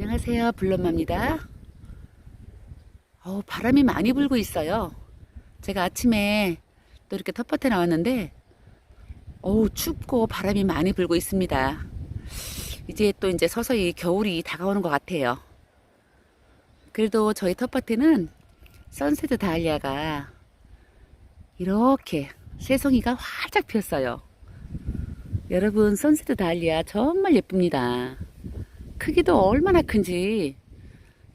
안녕하세요. 블럼마입니다. 어우, 바람이 많이 불고 있어요. 제가 아침에 또 이렇게 텃밭에 나왔는데, 어우, 춥고 바람이 많이 불고 있습니다. 이제 또 이제 서서히 겨울이 다가오는 것 같아요. 그래도 저희 텃밭에는 선세트 다알리아가 이렇게 새송이가 활짝 피었어요. 여러분, 선세트 다알리아 정말 예쁩니다. 크기도 얼마나 큰지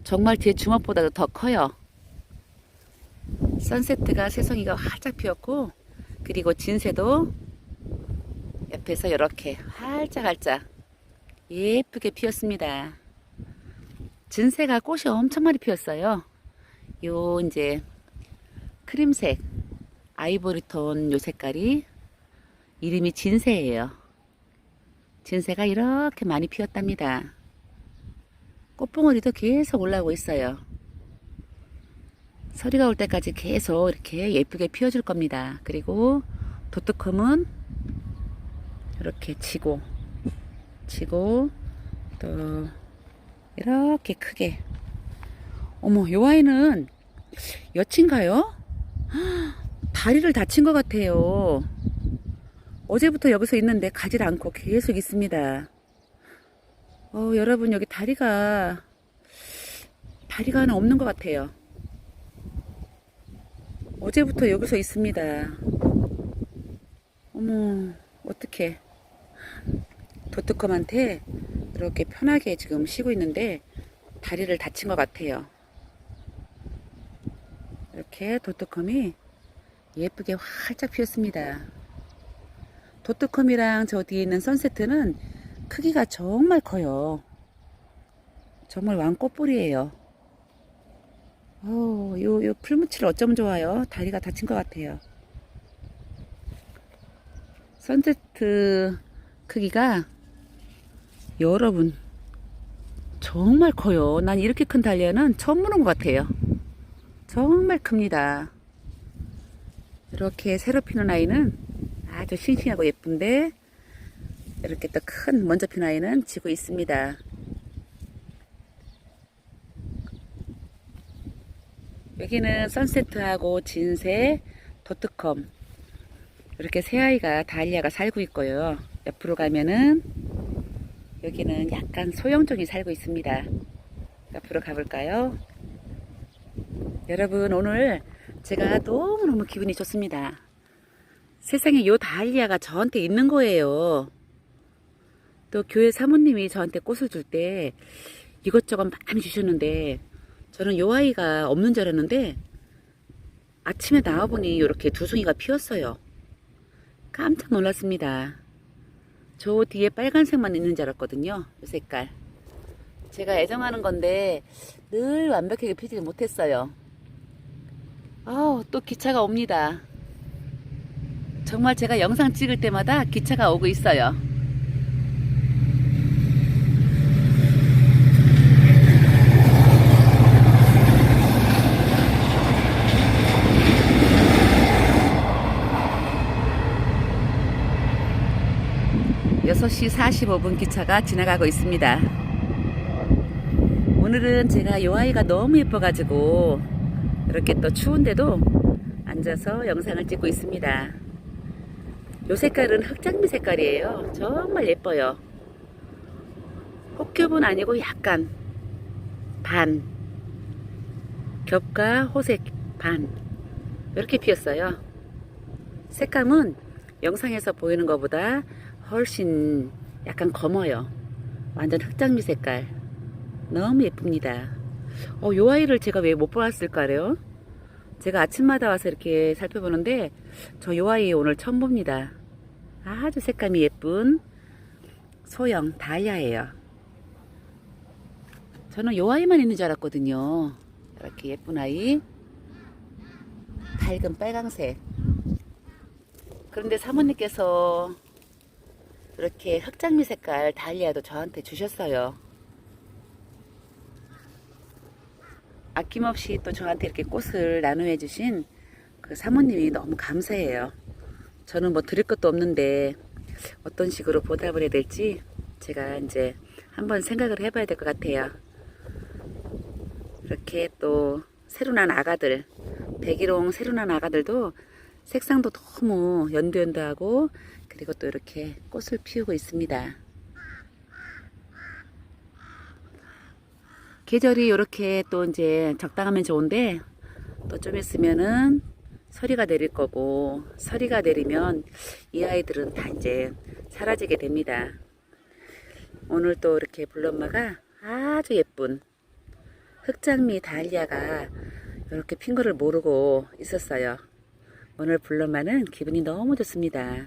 정말 제 주먹보다도 더 커요. 선세트가 새송이가 활짝 피었고 그리고 진새도 옆에서 이렇게 활짝 활짝 예쁘게 피었습니다. 진새가 꽃이 엄청 많이 피었어요. 요 이제 크림색 아이보리톤 요 색깔이 이름이 진새예요. 진새가 이렇게 많이 피었답니다. 꽃봉오리도 계속 올라오고 있어요. 서리가 올 때까지 계속 이렇게 예쁘게 피워줄 겁니다. 그리고 도트컴은 이렇게 지고, 지고, 또 이렇게 크게. 어머, 요 아이는 여친가요? 다리를 다친 것 같아요. 어제부터 여기서 있는데 가질 않고 계속 있습니다. 어, 여러분 여기 다리가 다리가 하나 없는 것 같아요. 어제부터 여기서 있습니다. 어머, 어떡해. 도트컴한테 이렇게 편하게 지금 쉬고 있는데 다리를 다친 것 같아요. 이렇게 도트컴이 예쁘게 활짝 피었습니다. 도트컴이랑 저 뒤에 있는 선세트는 크기가 정말 커요. 정말 왕꽃뿌리예요. 어, 요, 요 풀무칠 어쩜 좋아요. 다리가 다친 것 같아요. 선세트 크기가 여러분 정말 커요. 난 이렇게 큰 달리아는 처음 보는 것 같아요. 정말 큽니다. 이렇게 새로 피는 아이는 아주 싱싱하고 예쁜데 이렇게 또 큰 먼저 핀 아이는 지고 있습니다. 여기는 선세트하고 진새, 도트컴 이렇게 세 아이가 다리아가 살고 있고요. 옆으로 가면은 여기는 약간 소형종이 살고 있습니다. 옆으로 가볼까요? 여러분 오늘 제가 너무너무 기분이 좋습니다. 세상에 요 다리아가 저한테 있는 거예요. 또 교회 사모님이 저한테 꽃을 줄 때 이것저것 많이 주셨는데 저는 요 아이가 없는 줄 알았는데 아침에 나와보니 이렇게 두 송이가 피었어요. 깜짝 놀랐습니다. 저 뒤에 빨간색만 있는 줄 알았거든요. 이 색깔. 제가 애정하는 건데 늘 완벽하게 피지 못했어요. 아우 또 기차가 옵니다. 정말 제가 영상 찍을 때마다 기차가 오고 있어요. 여섯 시 45분 기차가 지나가고 있습니다. 오늘은 제가 요 아이가 너무 예뻐가지고 이렇게 또 추운데도 앉아서 영상을 찍고 있습니다. 요 색깔은 흑장미 색깔이에요. 정말 예뻐요. 혹겹은 아니고 약간 반 겹과 호색 반 이렇게 피었어요. 색감은 영상에서 보이는 것보다 훨씬 약간 검어요. 완전 흑장미 색깔. 너무 예쁩니다. 어, 요 아이를 제가 왜 못 보았을까요? 제가 아침마다 와서 이렇게 살펴보는데 저 요 아이 오늘 처음 봅니다. 아주 색감이 예쁜 소형 다이아예요. 저는 요 아이만 있는 줄 알았거든요. 이렇게 예쁜 아이. 밝은 빨강색. 그런데 사모님께서 이렇게 흑장미 색깔 달리아도 저한테 주셨어요. 아낌없이 또 저한테 이렇게 꽃을 나누어 주신 그 사모님이 너무 감사해요. 저는 뭐 드릴 것도 없는데 어떤 식으로 보답을 해야 될지 제가 이제 한번 생각을 해봐야 될 것 같아요. 이렇게 또 새로 난 아가들, 백일홍 새로 난 아가들도 색상도 너무 연두연두하고 그리고 또 이렇게 꽃을 피우고 있습니다. 계절이 이렇게 또 이제 적당하면 좋은데 또 좀 있으면은 서리가 내릴 거고 서리가 내리면 이 아이들은 다 이제 사라지게 됩니다. 오늘 또 이렇게 블럼마가 아주 예쁜 흑장미 다알리아가 이렇게 핀 거를 모르고 있었어요. 오늘 블럼마는 기분이 너무 좋습니다.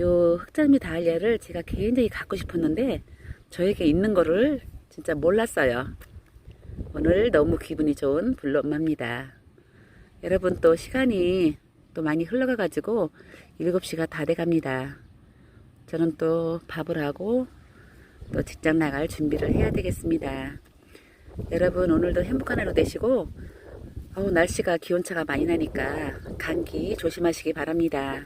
요 흑장미 다알리아를 제가 개인적이 갖고 싶었는데 저에게 있는 거를 진짜 몰랐어요. 오늘 너무 기분이 좋은 블럼마입니다. 여러분 또 시간이 또 많이 흘러가 가지고 7시가 다 돼 갑니다. 저는 또 밥을 하고 또 직장 나갈 준비를 해야 되겠습니다. 여러분 오늘도 행복한 하루 되시고 날씨가 기온차가 많이 나니까 감기 조심하시기 바랍니다.